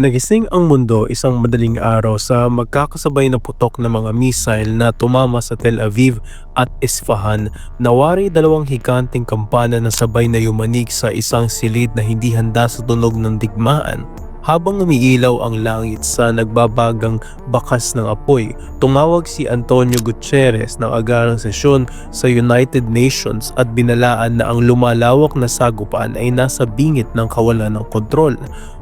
Nagising ang mundo isang madaling araw sa magkakasabay na putok ng mga missile na tumama sa Tel Aviv at Isfahan. Nawari dalawang higanting kampana na sabay na yumanig sa isang silid na hindi handa sa tunog ng digmaan. Habang umiilaw ang langit sa nagbabagang bakas ng apoy, tumawag si Antonio Gutierrez ng agarang sesyon sa United Nations at binalaan na ang lumalawak na sagupaan ay nasa bingit ng kawalan ng kontrol.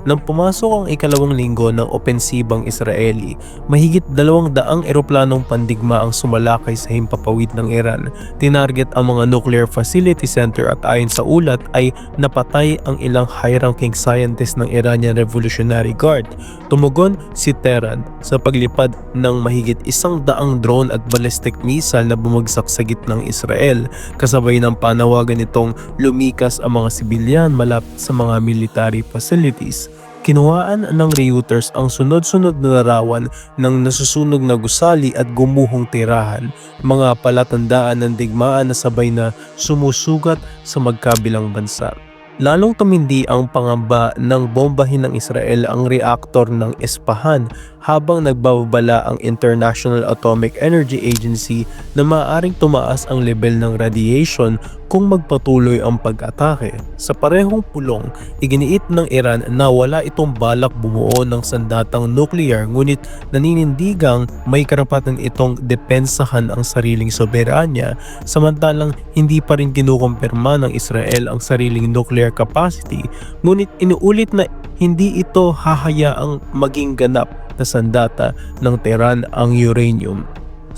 Nang pumasok ang ikalawang linggo ng opensibang Israeli, mahigit dalawang daang eroplanong pandigma ang sumalakay sa himpapawid ng Iran. Tinarget ang mga nuclear facility center at ayon sa ulat ay napatay ang ilang high-ranking scientist ng Iranian Revolutionary Guard. Tumugon si Tehran sa paglipad ng mahigit isang daang drone at ballistic missile na bumagsak sa gitnang Israel kasabay ng panawagan nitong lumikas ang mga sibilyan malapit sa mga military facilities. Kinuhaan ng Reuters ang sunod-sunod na larawan ng nasusunog na gusali at gumuhong tirahan, mga palatandaan ng digmaan na sabay na sumusugat sa magkabilang bansa. Lalong tumindi ang pangamba ng bombahin ng Israel ang reaktor ng Isfahan habang nagbabala ang International Atomic Energy Agency na maaaring tumaas ang level ng radiation kung magpatuloy ang pag-atake. Sa parehong pulong, iginiit ng Iran na wala itong balak bumuo ng sandatang nuclear ngunit naninindigang may karapatan itong depensahan ang sariling soberanya samantalang hindi pa rin kinukumpirma ng Israel ang sariling nuclear capacity ngunit inuulit na hindi ito hahayaang maging ganap na sandata ng Tehran ang uranium.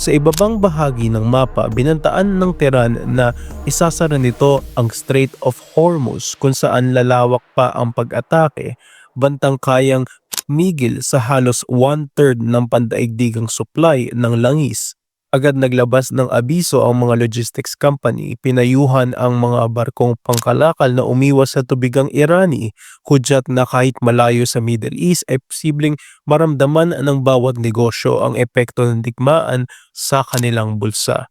Sa ibabang bahagi ng mapa, binantaan ng Tehran na isasara nito ang Strait of Hormuz kung saan lalawak pa ang pag-atake, bantang kayang migil sa halos one-third ng pandaigdigang supply ng langis. Agad naglabas ng abiso ang mga logistics company, pinayuhan ang mga barkong pangkalakal na umiwas sa tubigang Irani, hudyat na kahit malayo sa Middle East ay posibleng maramdaman ng bawat negosyo ang epekto ng digmaan sa kanilang bulsa.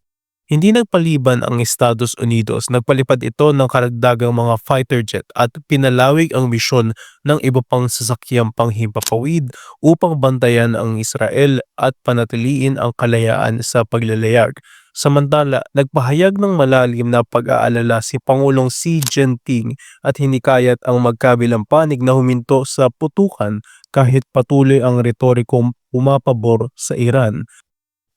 Hindi nagpaliban ang Estados Unidos, nagpalipad ito ng karagdagang mga fighter jet at pinalawig ang misyon ng iba pang sasakyang panghimpapawid upang bantayan ang Israel at panatiliin ang kalayaan sa paglalayag. Samantala, nagpahayag ng malalim na pag-aalala si Pangulong Xi Jinping at hinikayat ang magkabilang panig na huminto sa putukan kahit patuloy ang retorikong pumapabor sa Iran.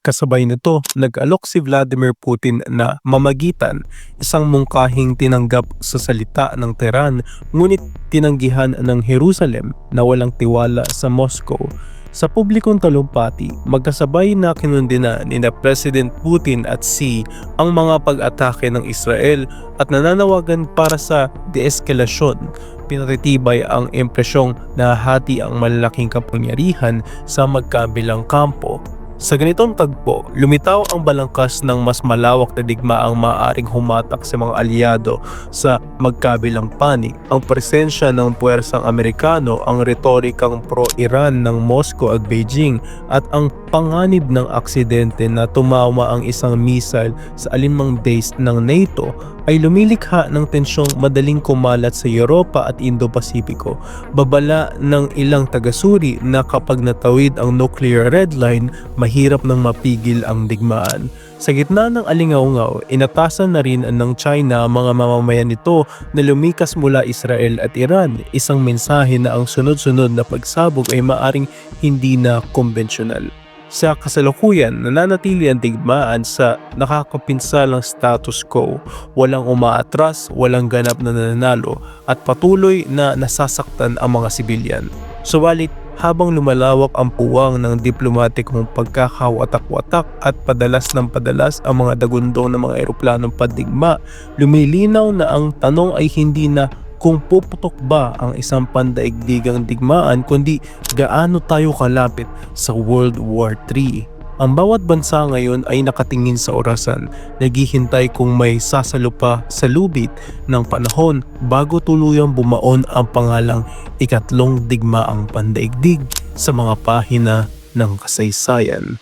Kasabay nito, nag-alok si Vladimir Putin na mamagitan, isang mungkahing tinanggap sa salita ng Tehran ngunit tinanggihan ng Jerusalem na walang tiwala sa Moscow. Sa publikong talumpati, magkasabay na kinundina ni na President Putin at Xi ang mga pag-atake ng Israel at nananawagan para sa deeskalasyon. Pinatitibay ang impresyong na hati ang malalaking kapangyarihan sa magkabilang kampo sa ganitong tagpo, lumitaw ang balangkas ng mas malawak na digmaang maaaring humatak sa mga aliado sa magkabilang panig. Ang presensya ng puwersang Amerikano, ang retorikang pro-Iran ng Moscow at Beijing at ang panganib ng aksidente na tumama ang isang missile sa alinmang base ng NATO ay lumilikha ng tensyong madaling kumalat sa Europa at Indo-Pasipiko. Babala ng ilang tagasuri na kapag natawid ang nuclear red line, mahirap nang mapigil ang digmaan. Sa gitna ng alingaungaw, inatasan na rin ng China ang mga mamamayan nito na lumikas mula Israel at Iran, isang mensahe na ang sunod-sunod na pagsabog ay maaring hindi na konbensyonal. Sa kasalukuyan, nananatili ang digmaan sa nakakapinsalang status quo, walang umaatras, walang ganap na nananalo, at patuloy na nasasaktan ang mga sibilyan. Subalit, habang lumalawak ang puwang ng diplomatikong pagkakawatak-watak at padalas ng padalas ang mga dagundong ng mga eroplanong padigma, lumilinaw na ang tanong ay hindi na kung puputok ba ang isang pandaigdigang digmaan kundi gaano tayo kalapit sa World War III. Ang bawat bansa ngayon ay nakatingin sa orasan, naghihintay kung may sasalo pa sa lubit ng panahon bago tuluyang bumaon ang pangalang ikatlong digmaang pandaigdig sa mga pahina ng kasaysayan.